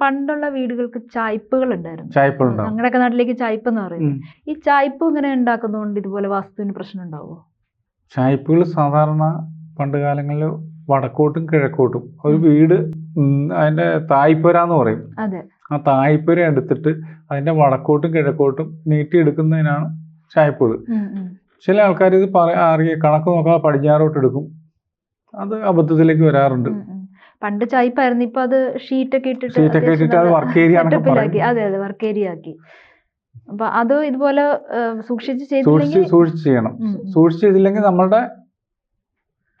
പണ്ടുള്ള വീടുകൾക്ക് ചായ്പകൾ ഉണ്ടായിരുന്നു ഞങ്ങളുടെയൊക്കെ നാട്ടിലേക്ക് ചായ്പ് എന്ന് പറയുന്നത് ഈ ചായ്പ് ഇങ്ങനെ ഉണ്ടാക്കുന്നതുകൊണ്ട് ഇതുപോലെ വാസ്തുവിന് പ്രശ്നം ഉണ്ടാവുമോ ചായ്പകൾ സാധാരണ പണ്ട് കാലങ്ങളിൽ വടക്കോട്ടും കിഴക്കോട്ടും. ഒരു വീട് അതിന്റെ തായ്പുര എന്ന് പറയും. അതെ. ആ തായ്പുര എടുത്തിട്ട് അതിന്റെ വടക്കോട്ടും കിഴക്കോട്ടും നീട്ടിയെടുക്കുന്നതിനാണ് ചായ്പുകൾ. ചില ആൾക്കാർ ഇത് പറ അറിയ കണക്ക് നോക്കാതെ പടിഞ്ഞാറോട്ട് എടുക്കും അത് അബദ്ധത്തിലേക്ക് വരാറുണ്ട്. പണ്ട് ചായ്പായിരുന്നു ഇപ്പൊ അത് ഷീറ്റൊക്കെ ഇട്ടിട്ട് അത് അതെ അതെ വർക്ക് ഏരിയ ആക്കി അപ്പൊ അത് ഇതുപോലെ സൂക്ഷിച്ച് സൂക്ഷിച്ച് ചെയ്തില്ലെങ്കിൽ സൂക്ഷിച്ച് ചെയ്യണം. സൂക്ഷിച്ച് ചെയ്തില്ലെങ്കിൽ നമ്മളുടെ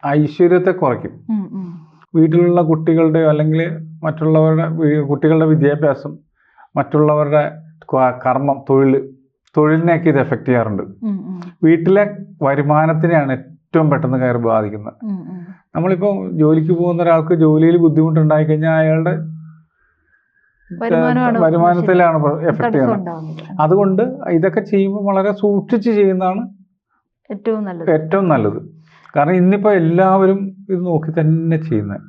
ഐശ്വര്യത്തെ കുറയ്ക്കും. വീട്ടിലുള്ള കുട്ടികളുടെയോ അല്ലെങ്കിൽ മറ്റുള്ളവരുടെ കുട്ടികളുടെ വിദ്യാഭ്യാസം മറ്റുള്ളവരുടെ കർമ്മം തൊഴിൽ തൊഴിലിനെയൊക്കെ ഇത് എഫക്റ്റ് ചെയ്യാറുണ്ട്. വീട്ടിലെ വരുമാനത്തിനെയാണ് ഏറ്റവും പെട്ടെന്ന് കയറി ബാധിക്കുന്നത്. നമ്മളിപ്പോൾ ജോലിക്ക് പോകുന്ന ഒരാൾക്ക് ജോലിയിൽ ബുദ്ധിമുട്ടുണ്ടായി കഴിഞ്ഞാൽ അയാളുടെ വരുമാനത്തിലാണ് എഫക്ട് ചെയ്യുന്നത്. അതുകൊണ്ട് ഇതൊക്കെ ചെയ്യുമ്പോൾ വളരെ സൂക്ഷിച്ച് ചെയ്യുന്നതാണ് ഏറ്റവും നല്ലത്. ഏറ്റവും നല്ലത്. കാരണം ഇന്നിപ്പോ എല്ലാവരും ഇത് നോക്കി തന്നെ ചെയ്യുന്നത്.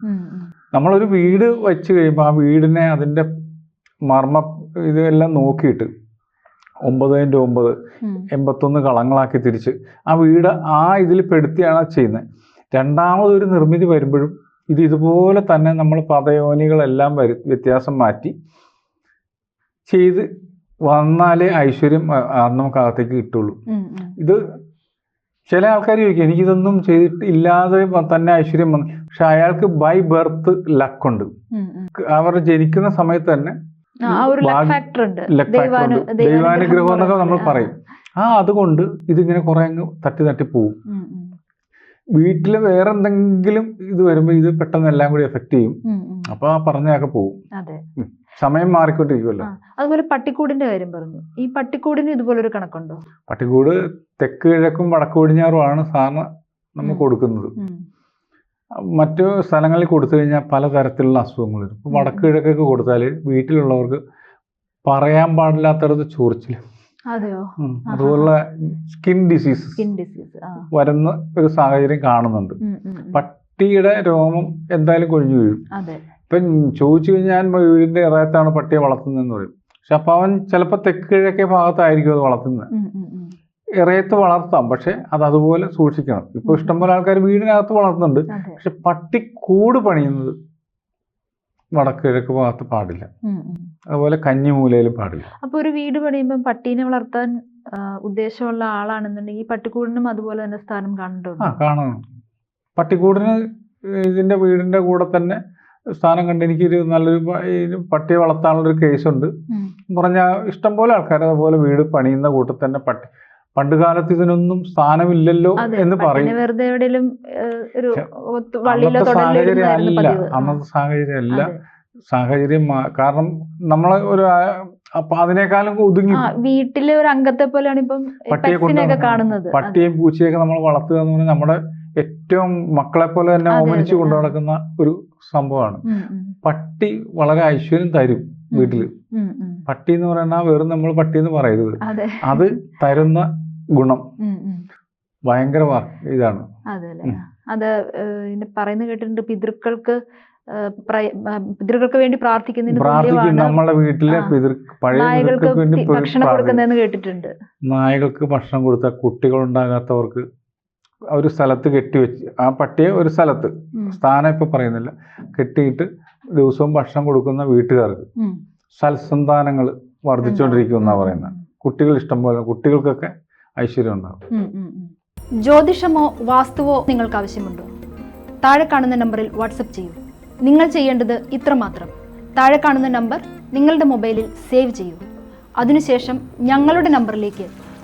നമ്മളൊരു വീട് വെച്ച് കഴിയുമ്പോൾ ആ വീടിനെ അതിന്റെ മർമ്മ ഇതെല്ലാം നോക്കിയിട്ട് ഒമ്പത് ഇന്റു ഒമ്പത്. എൺപത്തൊന്ന് കളങ്ങളാക്കി തിരിച്ച് ആ വീട് ആ ഇതിൽ പെടുത്തിയാണ് ചെയ്യുന്നത്. രണ്ടാമതൊരു നിർമ്മിതി വരുമ്പോഴും ഇത് ഇതുപോലെ തന്നെ നമ്മൾ പദയോനികളെല്ലാം വരു വ്യത്യാസം മാറ്റി ചെയ്ത് വന്നാലേ ഐശ്വര്യം ആ, ആ, നമുക്ക് അകത്തേക്ക് കിട്ടുള്ളൂ. ഇത് ചില ആൾക്കാർ ചോദിക്കും എനിക്കിതൊന്നും ചെയ്തിട്ട് ഇല്ലാതെ തന്നെ ഐശ്വര്യം വന്നു പക്ഷെ അയാൾക്ക് ബൈ ബർത്ത് ലക്കുണ്ട്. അവർ ജനിക്കുന്ന സമയത്ത് തന്നെ ദൈവാനുഗ്രഹം എന്നൊക്കെ നമ്മൾ പറയും. ആ അതുകൊണ്ട് ഇതിങ്ങനെ കുറെ അങ്ങ് തട്ടി തട്ടി പോവും. വീട്ടിൽ വേറെ എന്തെങ്കിലും ഇത് വരുമ്പോൾ ഇത് പെട്ടെന്ന് എല്ലാം കൂടി എഫക്ട് ചെയ്യും. അപ്പോൾ ആ പറഞ്ഞൊക്കെ പോകും അതെ സമയം മാറിക്കൊണ്ടിരിക്കുമല്ലോ. അതുപോലെ പട്ടിക്കൂടിന്റെ കാര്യം പറഞ്ഞു ഈ പട്ടിക്കൂടിന് ഇതുപോലെ ഒരു കണക്കുണ്ടോ പട്ടിക്കൂട് തെക്ക് കിഴക്കും വടക്ക് പടിഞ്ഞാറുമാണ് സാറിന് നമ്മൾ കൊടുക്കുന്നത് മറ്റു സ്ഥലങ്ങളിൽ കൊടുത്തു കഴിഞ്ഞാൽ പലതരത്തിലുള്ള അസുഖങ്ങൾ വരും. വടക്ക് കിഴക്കൊക്കെ കൊടുത്താൽ വീട്ടിലുള്ളവർക്ക് പറയാൻ പാടില്ലാത്തടത്ത് ഉം. ആഹാ. അതുപോലുള്ള സ്കിൻ ഡിസീസ് സ്കിൻ ഡിസീസ് വരുന്ന ഒരു സാഹചര്യം കാണുന്നുണ്ട്. പട്ടിയുടെ രോമം എന്തായാലും കൊഴിഞ്ഞു വീഴും. ഇപ്പം ചോദിച്ചു കഴിഞ്ഞാൽ ഞാൻ വീടിന്റെ ഇറയത്താണ് പട്ടിയെ വളർത്തുന്നതെന്ന് പറയും. പക്ഷെ അപ്പൊ അവൻ ചിലപ്പോൾ തെക്ക് കിഴക്കേ ഭാഗത്തായിരിക്കും അത് വളർത്തുന്നത്. ഇറയത്ത് വളർത്താം. പക്ഷെ അത് അതുപോലെ സൂക്ഷിക്കണം. ഇപ്പോൾ. ഇഷ്ടംപോലെ ആൾക്കാർ വീടിനകത്ത് വളർത്തുന്നുണ്ട്. പക്ഷെ പട്ടി കൂട് പണിയുന്നത് വടക്ക് കിഴക്ക് ഭാഗത്ത് പാടില്ല. അതുപോലെ കഞ്ഞിമൂലയിലും പാടില്ല. അപ്പൊ ഒരു വീട് പണിയുമ്പോൾ പട്ടീനെ വളർത്താൻ ഉദ്ദേശമുള്ള ആളാണെന്നുണ്ടെങ്കിൽ ഈ പട്ടിക്കൂടിനും അതുപോലെ തന്നെ സ്ഥാനം ആ കണ്ടിട്ടുണ്ട് കാണണം. പട്ടിക്കൂടിന് ഇതിന്റെ വീടിന്റെ കൂടെ തന്നെ സ്ഥാനം കണ്ട് എനിക്കൊരു നല്ലൊരു പട്ടിയെ വളർത്താനുള്ളൊരു കേസുണ്ട് ഉം. ഇഷ്ടം ഇഷ്ടംപോലെ ആൾക്കാർ അതുപോലെ വീട് പണിയുന്ന കൂട്ടത്തിൽ തന്നെ പട്ടി പണ്ട് കാലത്ത് ഇതിനൊന്നും സ്ഥാനമില്ലല്ലോ എന്ന് പറയും. അന്നത്തെ സാഹചര്യം അല്ല അന്നത്തെ സാഹചര്യം അല്ല സാഹചര്യം കാരണം നമ്മൾ ഒരു അപ്പൊ അതിനേക്കാളും ഒതുങ്ങി വീട്ടിലെ ഒരു അംഗത്തെ പോലെയാണ് ഇപ്പം പട്ടിയെ കൊണ്ടൊക്കെ കാണുന്നത്. പട്ടിയും പൂച്ചയൊക്കെ നമ്മൾ വളർത്തുക എന്ന് പറഞ്ഞാൽ നമ്മുടെ ഏറ്റവും മക്കളെ പോലെ തന്നെ ഓമനിച്ചു കൊണ്ടു നടക്കുന്ന ഒരു സംഭവമാണ്. പട്ടി വളരെ ഐശ്വര്യം തരും വീട്ടിൽ. വീട്ടിൽ. പട്ടി എന്ന് പറയുന്ന വെറും നമ്മൾ പട്ടി എന്ന് പറയരുത്. അതെ. അത് തരുന്ന ഗുണം. ഭയങ്കര ഇതാണ്. അതെ പറയുന്ന കേട്ടിട്ടുണ്ട് പിതൃക്കൾക്ക് പിതൃക്കൾക്ക് വേണ്ടി പ്രാർത്ഥിക്കുന്നതിന് പ്രാർത്ഥിക്കും. തുല്യമാണ് വീട്ടിലെ പിതൃ പഴയ ഭക്ഷണം. കൊടുക്കുന്നതെന്ന് കേട്ടിട്ടുണ്ട്. നായകൾക്ക് ഭക്ഷണം കൊടുത്ത കുട്ടികളുണ്ടാകാത്തവർക്ക് ഒരു സ്ഥലത്ത് കെട്ടിവെച്ച് ആ പട്ടിയെ ഒരു സ്ഥലത്ത്. സ്ഥാനം ഇപ്പൊ പറയുന്നില്ല. കെട്ടിയിട്ട് ദിവസവും ഭക്ഷണം കൊടുക്കുന്ന വീട്ടുകാർക്ക്. സൽസന്താനങ്ങൾ വർദ്ധിച്ചുകൊണ്ടിരിക്കുമെന്നാണ് പറയുന്നത് കുട്ടികൾ ഇഷ്ടം പോലെ കുട്ടികൾക്കൊക്കെ ഐശ്വര്യം ഉണ്ടാകും. ജ്യോതിഷമോ വാസ്തുവോ നിങ്ങൾക്ക് ആവശ്യമുണ്ടോ? താഴെ കാണുന്ന നമ്പറിൽ വാട്സപ്പ് ചെയ്യൂ. നിങ്ങൾ ചെയ്യേണ്ടത് ഇത്രമാത്രം. താഴെ കാണുന്ന നമ്പർ നിങ്ങളുടെ മൊബൈലിൽ സേവ് ചെയ്യൂ. അതിനുശേഷം ഞങ്ങളുടെ നമ്പറിലേക്ക്